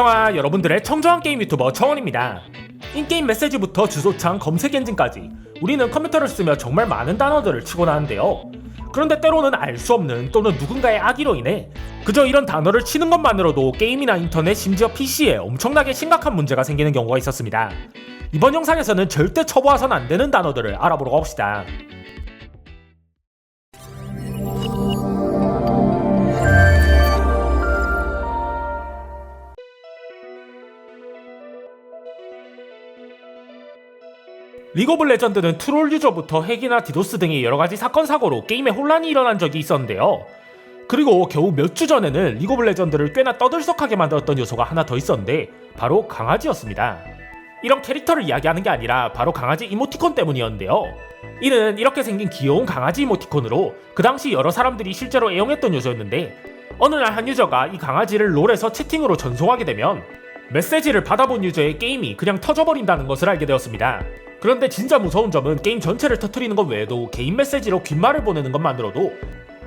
평화 여러분들의 청정한 게임 유튜버 청원입니다. 인게임 메시지부터 주소창 검색 엔진까지 우리는 컴퓨터를 쓰며 정말 많은 단어들을 치고 나는데요. 그런데 때로는 알 수 없는 또는 누군가의 악의로 인해 그저 이런 단어를 치는 것만으로도 게임이나 인터넷 심지어 PC에 엄청나게 심각한 문제가 생기는 경우가 있었습니다. 이번 영상에서는 절대 쳐보아선 안 되는 단어들을 알아보러 가봅시다. 리그 오브 레전드는 트롤 유저부터 핵이나 디도스 등의 여러 가지 사건 사고로 게임에 혼란이 일어난 적이 있었는데요. 그리고 겨우 몇 주 전에는 리그 오브 레전드를 꽤나 떠들썩하게 만들었던 요소가 하나 더 있었는데 바로 강아지였습니다. 이런 캐릭터를 이야기하는 게 아니라 바로 강아지 이모티콘 때문이었는데요. 이는 이렇게 생긴 귀여운 강아지 이모티콘으로 그 당시 여러 사람들이 실제로 애용했던 요소였는데 어느 날 한 유저가 이 강아지를 롤에서 채팅으로 전송하게 되면 메시지를 받아본 유저의 게임이 그냥 터져버린다는 것을 알게 되었습니다. 그런데 진짜 무서운 점은 게임 전체를 터트리는 것 외에도 개인 메시지로 귓말을 보내는 것만으로도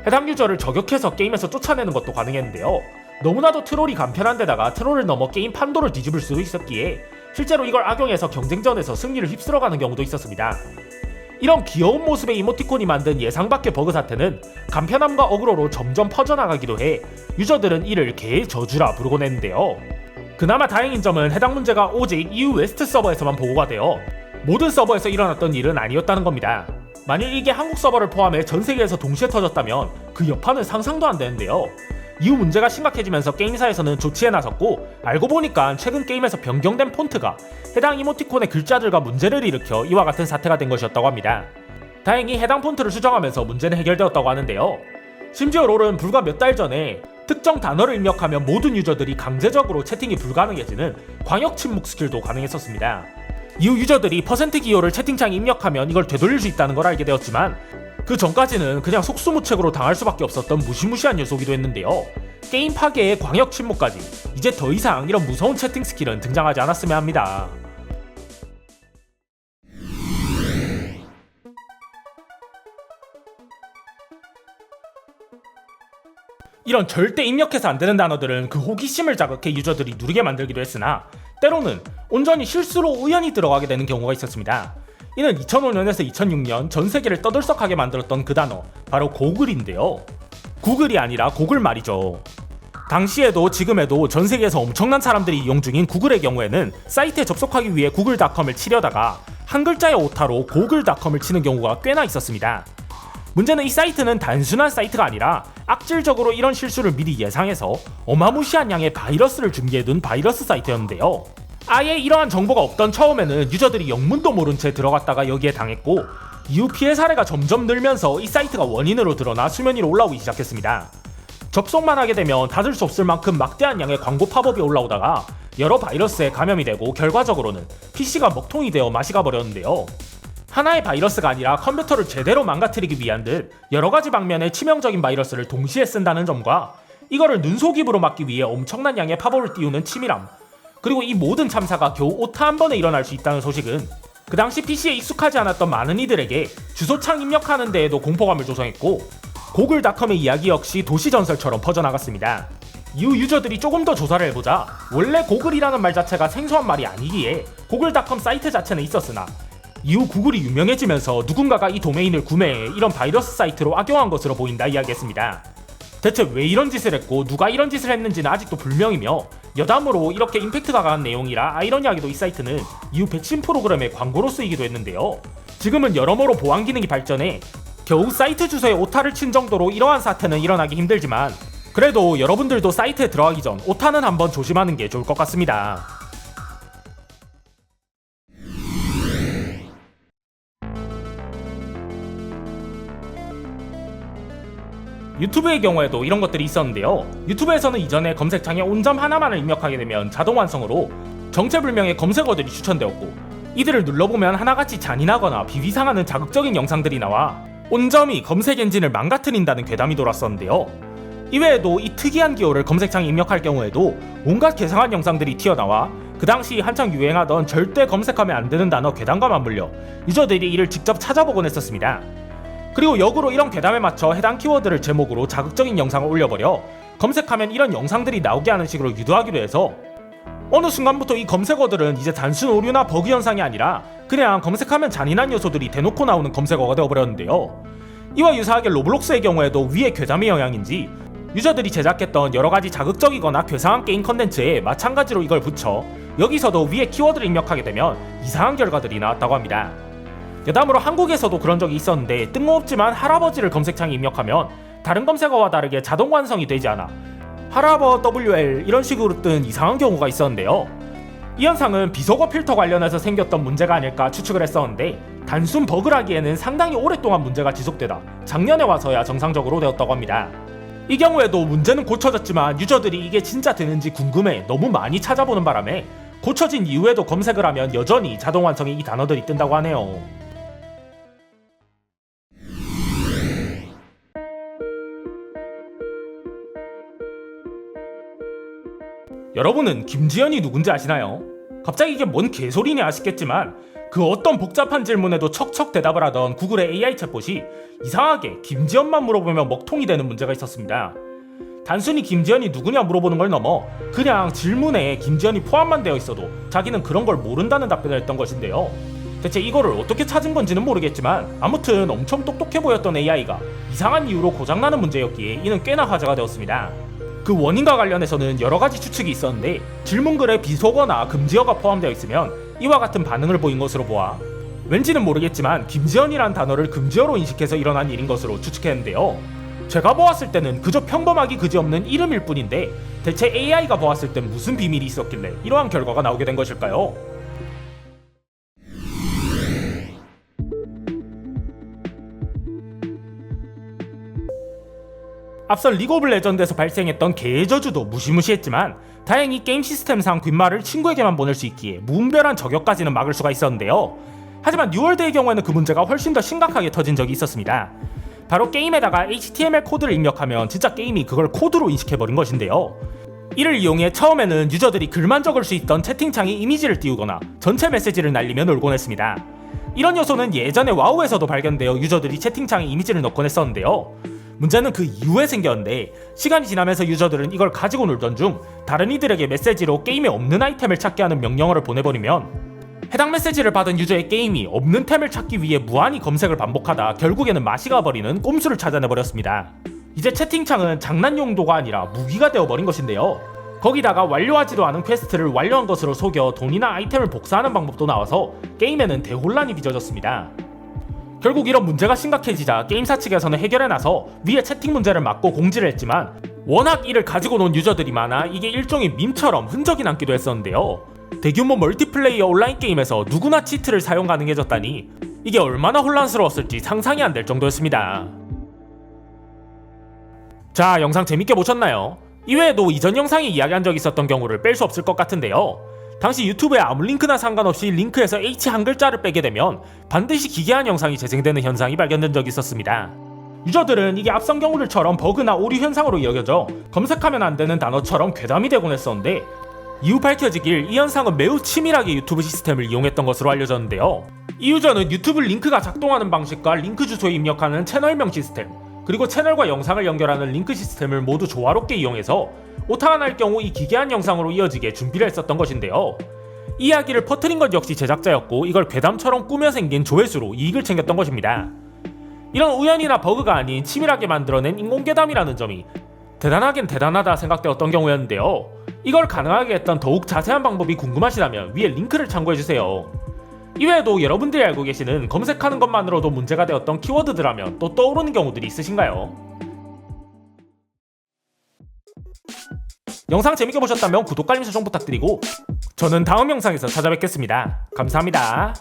해당 유저를 저격해서 게임에서 쫓아내는 것도 가능했는데요. 너무나도 트롤이 간편한 데다가 트롤을 넘어 게임 판도를 뒤집을 수도 있었기에 실제로 이걸 악용해서 경쟁전에서 승리를 휩쓸어가는 경우도 있었습니다. 이런 귀여운 모습의 이모티콘이 만든 예상 밖의 버그 사태는 간편함과 어그로로 점점 퍼져나가기도 해 유저들은 이를 개의 저주라 부르곤 했는데요. 그나마 다행인 점은 해당 문제가 오직 EU 웨스트 서버에서만 보고가 되어 모든 서버에서 일어났던 일은 아니었다는 겁니다. 만일 이게 한국 서버를 포함해 전 세계에서 동시에 터졌다면 그 여파는 상상도 안 되는데요. 이후 문제가 심각해지면서 게임사에서는 조치에 나섰고 알고 보니까 최근 게임에서 변경된 폰트가 해당 이모티콘의 글자들과 문제를 일으켜 이와 같은 사태가 된 것이었다고 합니다. 다행히 해당 폰트를 수정하면서 문제는 해결되었다고 하는데요. 심지어 롤은 불과 몇 달 전에 특정 단어를 입력하면 모든 유저들이 강제적으로 채팅이 불가능해지는 광역 침묵 스킬도 가능했었습니다. 이후 유저들이 퍼센트 기호를 채팅창에 입력하면 이걸 되돌릴 수 있다는 걸 알게 되었지만 그 전까지는 그냥 속수무책으로 당할 수밖에 없었던 무시무시한 요소기도 했는데요. 게임 파괴의 광역 침묵까지 이제 더 이상 이런 무서운 채팅 스킬은 등장하지 않았으면 합니다. 이런 절대 입력해서 안 되는 단어들은 그 호기심을 자극해 유저들이 누르게 만들기도 했으나 때로는 온전히 실수로 우연히 들어가게 되는 경우가 있었습니다. 이는 2005년에서 2006년 전 세계를 떠들썩하게 만들었던 그 단어 바로 고글인데요. 구글이 아니라 고글 말이죠. 당시에도 지금에도 전 세계에서 엄청난 사람들이 이용 중인 구글의 경우에는 사이트에 접속하기 위해 구글닷컴을 치려다가 한 글자의 오타로 고글닷컴을 치는 경우가 꽤나 있었습니다. 문제는 이 사이트는 단순한 사이트가 아니라 악질적으로 이런 실수를 미리 예상해서 어마무시한 양의 바이러스를 준비해둔 바이러스 사이트였는데요. 아예 이러한 정보가 없던 처음에는 유저들이 영문도 모른 채 들어갔다가 여기에 당했고 이후 피해 사례가 점점 늘면서 이 사이트가 원인으로 드러나 수면 위로 올라오기 시작했습니다. 접속만 하게 되면 닫을 수 없을 만큼 막대한 양의 광고 팝업이 올라오다가 여러 바이러스에 감염이 되고 결과적으로는 PC가 먹통이 되어 맛이 가버렸는데요. 하나의 바이러스가 아니라 컴퓨터를 제대로 망가뜨리기 위한 듯 여러 가지 방면의 치명적인 바이러스를 동시에 쓴다는 점과 이거를 눈속임으로 막기 위해 엄청난 양의 팝업을 띄우는 치밀함 그리고 이 모든 참사가 겨우 오타 한 번에 일어날 수 있다는 소식은 그 당시 PC에 익숙하지 않았던 많은 이들에게 주소창 입력하는 데에도 공포감을 조성했고 고글닷컴의 이야기 역시 도시전설처럼 퍼져나갔습니다. 이후 유저들이 조금 더 조사를 해보자 원래 고글이라는 말 자체가 생소한 말이 아니기에 고글닷컴 사이트 자체는 있었으나 이후 구글이 유명해지면서 누군가가 이 도메인을 구매해 이런 바이러스 사이트로 악용한 것으로 보인다 이야기했습니다. 대체 왜 이런 짓을 했고 누가 이런 짓을 했는지는 아직도 불명이며 여담으로 이렇게 임팩트가 강한 내용이라 아이러니하게도 이 사이트는 이후 백신 프로그램의 광고로 쓰이기도 했는데요. 지금은 여러모로 보안 기능이 발전해 겨우 사이트 주소에 오타를 친 정도로 이러한 사태는 일어나기 힘들지만 그래도 여러분들도 사이트에 들어가기 전 오타는 한번 조심하는 게 좋을 것 같습니다. 유튜브의 경우에도 이런 것들이 있었는데요. 유튜브에서는 이전에 검색창에 온점 하나만을 입력하게 되면 자동 완성으로 정체불명의 검색어들이 추천되었고 이들을 눌러보면 하나같이 잔인하거나 비위상하는 자극적인 영상들이 나와 온점이 검색 엔진을 망가뜨린다는 괴담이 돌았었는데요. 이외에도 이 특이한 기호를 검색창에 입력할 경우에도 온갖 개상한 영상들이 튀어나와 그 당시 한창 유행하던 절대 검색하면 안 되는 단어 괴담과 맞물려 유저들이 이를 직접 찾아보곤 했었습니다. 그리고 역으로 이런 괴담에 맞춰 해당 키워드를 제목으로 자극적인 영상을 올려버려 검색하면 이런 영상들이 나오게 하는 식으로 유도하기도 해서 어느 순간부터 이 검색어들은 이제 단순 오류나 버그 현상이 아니라 그냥 검색하면 잔인한 요소들이 대놓고 나오는 검색어가 되어버렸는데요. 이와 유사하게 로블록스의 경우에도 위의 괴담의 영향인지 유저들이 제작했던 여러 가지 자극적이거나 괴상한 게임 컨텐츠에 마찬가지로 이걸 붙여 여기서도 위에 키워드를 입력하게 되면 이상한 결과들이 나왔다고 합니다. 여담으로 한국에서도 그런 적이 있었는데 뜬금없지만 할아버지를 검색창에 입력하면 다른 검색어와 다르게 자동 완성이 되지 않아 할아버 WL 이런 식으로 뜬 이상한 경우가 있었는데요. 이 현상은 비속어 필터 관련해서 생겼던 문제가 아닐까 추측을 했었는데 단순 버그라기에는 상당히 오랫동안 문제가 지속되다 작년에 와서야 정상적으로 되었다고 합니다. 이 경우에도 문제는 고쳐졌지만 유저들이 이게 진짜 되는지 궁금해 너무 많이 찾아보는 바람에 고쳐진 이후에도 검색을 하면 여전히 자동 완성의 이 단어들이 뜬다고 하네요. 여러분은 김지연이 누군지 아시나요? 갑자기 이게 뭔 개소리냐 아시겠지만 그 어떤 복잡한 질문에도 척척 대답을 하던 구글의 AI 챗봇이 이상하게 김지연만 물어보면 먹통이 되는 문제가 있었습니다. 단순히 김지연이 누구냐 물어보는 걸 넘어 그냥 질문에 김지연이 포함만 되어 있어도 자기는 그런 걸 모른다는 답변을 했던 것인데요. 대체 이거를 어떻게 찾은 건지는 모르겠지만 아무튼 엄청 똑똑해 보였던 AI가 이상한 이유로 고장나는 문제였기에 이는 꽤나 화제가 되었습니다. 그 원인과 관련해서는 여러 가지 추측이 있었는데 질문글에 비속어나 금지어가 포함되어 있으면 이와 같은 반응을 보인 것으로 보아 왠지는 모르겠지만 김지연이란 단어를 금지어로 인식해서 일어난 일인 것으로 추측했는데요. 제가 보았을 때는 그저 평범하기 그지없는 이름일 뿐인데 대체 AI가 보았을 땐 무슨 비밀이 있었길래 이러한 결과가 나오게 된 것일까요? 앞서 리그 오브 레전드에서 발생했던 개의 저주도 무시무시했지만 다행히 게임 시스템상 귓말을 친구에게만 보낼 수 있기에 무분별한 저격까지는 막을 수가 있었는데요. 하지만 뉴월드의 경우에는 그 문제가 훨씬 더 심각하게 터진 적이 있었습니다. 바로 게임에다가 HTML 코드를 입력하면 진짜 게임이 그걸 코드로 인식해버린 것인데요. 이를 이용해 처음에는 유저들이 글만 적을 수 있던 채팅창에 이미지를 띄우거나 전체 메시지를 날리며 놀곤 했습니다. 이런 요소는 예전에 와우에서도 발견되어 유저들이 채팅창에 이미지를 넣곤 했었는데요. 문제는 그 이후에 생겼는데 시간이 지나면서 유저들은 이걸 가지고 놀던 중 다른 이들에게 메시지로 게임에 없는 아이템을 찾게 하는 명령어를 보내버리면 해당 메시지를 받은 유저의 게임이 없는 템을 찾기 위해 무한히 검색을 반복하다 결국에는 맛이 가버리는 꼼수를 찾아내버렸습니다. 이제 채팅창은 장난 용도가 아니라 무기가 되어버린 것인데요. 거기다가 완료하지도 않은 퀘스트를 완료한 것으로 속여 돈이나 아이템을 복사하는 방법도 나와서 게임에는 대혼란이 빚어졌습니다. 결국 이런 문제가 심각해지자 게임사 측에서는 해결해 나서 위에 채팅 문제를 막고 공지를 했지만 워낙 이를 가지고 논 유저들이 많아 이게 일종의 밈처럼 흔적이 남기도 했었는데요. 대규모 멀티플레이어 온라인 게임에서 누구나 치트를 사용 가능해졌다니 이게 얼마나 혼란스러웠을지 상상이 안 될 정도였습니다. 자, 영상 재밌게 보셨나요? 이외에도 이전 영상에 이야기한 적이 있었던 경우를 뺄 수 없을 것 같은데요. 당시 유튜브에 아무 링크나 상관없이 링크에서 H 한 글자를 빼게 되면 반드시 기괴한 영상이 재생되는 현상이 발견된 적이 있었습니다. 유저들은 이게 앞선 경우들처럼 버그나 오류 현상으로 여겨져 검색하면 안 되는 단어처럼 괴담이 되곤 했었는데 이후 밝혀지길 이 현상은 매우 치밀하게 유튜브 시스템을 이용했던 것으로 알려졌는데요. 이 유저는 유튜브 링크가 작동하는 방식과 링크 주소에 입력하는 채널명 시스템, 그리고 채널과 영상을 연결하는 링크 시스템을 모두 조화롭게 이용해서 오타가 날 경우 이 기괴한 영상으로 이어지게 준비를 했었던 것인데요. 이 이야기를 퍼뜨린 것 역시 제작자였고 이걸 괴담처럼 꾸며 생긴 조회수로 이익을 챙겼던 것입니다. 이런 우연이나 버그가 아닌 치밀하게 만들어낸 인공괴담이라는 점이 대단하긴 대단하다 생각되었던 경우였는데요. 이걸 가능하게 했던 더욱 자세한 방법이 궁금하시다면 위에 링크를 참고해주세요. 이외에도 여러분들이 알고 계시는 검색하는 것만으로도 문제가 되었던 키워드들하면 또 떠오르는 경우들이 있으신가요? 영상 재밌게 보셨다면 구독과 알림 설정 부탁드리고 저는 다음 영상에서 찾아뵙겠습니다. 감사합니다.